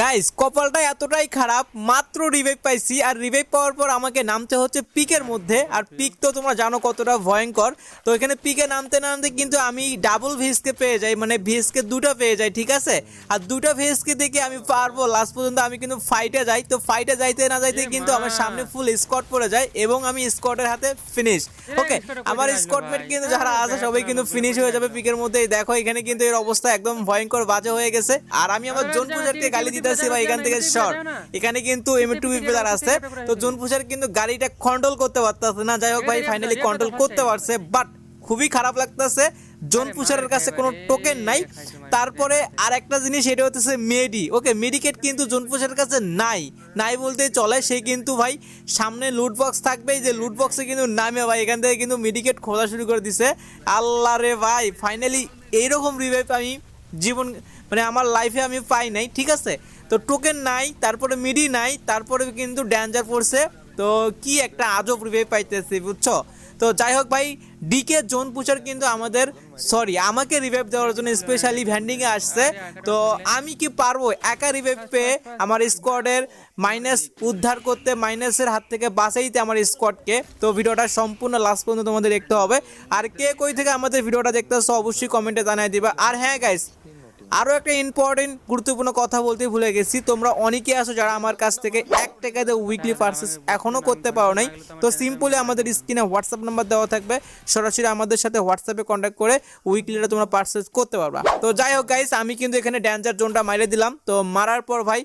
Guys কপালটা এতটাই খারাপ মাত্র রিভাইভ পাইছি আর রিভাইভ পাওয়ার পর আমাকে নামতে হচ্ছে পিকের মধ্যে আর পিক তো তোমরা জানো কতটা ভয়ঙ্কর। তো এখানে পিকে নামতে নামতে কিন্তু আমি ডাবল ভিএসকে পেয়ে যাই মানে ভিএসকে দুটো পেয়ে যাই ঠিক আছে? আর দুটো ভিএসকে দেখে আমি পারব লাস্ট পর্যন্ত আমি কিন্তু ফাইটে যাই তো ফাইটে যাইতে না যাইতে কিন্তু আমার সামনে ফুল স্কট পড়ে যায় এবং আমি স্কটের হাতে ফিনিশ ওকে আমার স্কটমেট কিন্তু যারা আছে সবাই কিন্তু ফিনিশ হয়ে যাবে পিকের মধ্যে দেখো এখানে কিন্তু এর অবস্থা একদম ভয়ঙ্কর বাজে হয়ে গেছে আর আমি আমার জোন পূজারকে গালি দিতেছি ভাই এখান থেকে শর্ট এখানে কিন্তু এম টু প্লেয়ার আছে। তো জোন পূজার কিন্তু গাড়িটা কন্ট্রোল করতে পারতেছে না। যাই হোক ভাই ফাইনালি কন্ট্রোল করতে পারছে বাট খুবই খারাপ লাগতেছে। জোন পুষারের কাছে কোনো টোকেন নাই। তারপরে আর একটা জিনিস এটা হচ্ছে মেডি ওকে মেডিকেট কিন্তু জোন পুষারের কাছে নাই। নাই বলতে চলে সে কিন্তু ভাই সামনে লুট বক্স থাকবে যে লুট বক্সে কিন্তু নামে ভাই এখান থেকে কিন্তু মেডিকেট খোঁজা শুরু করে দিছে। আল্লাহ রে ভাই ফাইনালি এইরকম রিভাইভ আমি জীবন মানে আমার লাইফে আমি পাই নাই ঠিক আছে? তো টোকেন নাই, তারপরে মিডি নাই, তারপরে কিন্তু ড্যাঞ্জার পড়ছে তো কি একটা আজব রিভাইভ পাইতেছি, বুঝছ? তো যাই হোক ভাই ডিকে জোন পুচার কিন্তু আমাদের সরি আমাকে রিভাইভ দেওয়ার জন্য স্পেশালি ভ্যান্ডিংয়ে আসছে। তো আমি কি পারব একা রিভাইভ পেয়ে আমার স্কোয়াডের মাইনাস উদ্ধার করতে মাইনাসের হাত থেকে বাঁচাইতে আমার স্কোয়াডকে তো ভিডিওটা সম্পূর্ণ লাস্ট পর্যন্ত তোমাদের দেখতে হবে। আর কে কই থেকে আমাদের ভিডিওটা দেখতেছো, অবশ্যই কমেন্টে জানাই দিবা। আর হ্যাঁ গাইস আরও একটা ইম্পর্টেন্ট গুরুত্বপূর্ণ কথা বলতে ভুলে গেছি। তোমরা অনেকে আসো যারা আমার কাছ থেকে এক টাকাতে উইকলি পার্সেস এখনও করতে পারো নাই। তো সিম্পলি আমাদের স্ক্রিনে হোয়াটসঅ্যাপ নাম্বার দেওয়া থাকবে। সরাসরি আমাদের সাথে হোয়াটসঅ্যাপে কন্ট্যাক্ট করে উইকলিটা তোমরা পার্সেস করতে পারবা। তো যাই হোক গাইস আমি কিন্তু এখানে ড্যান্সার জোনটা মাইরে দিলাম। তো মারার পর ভাই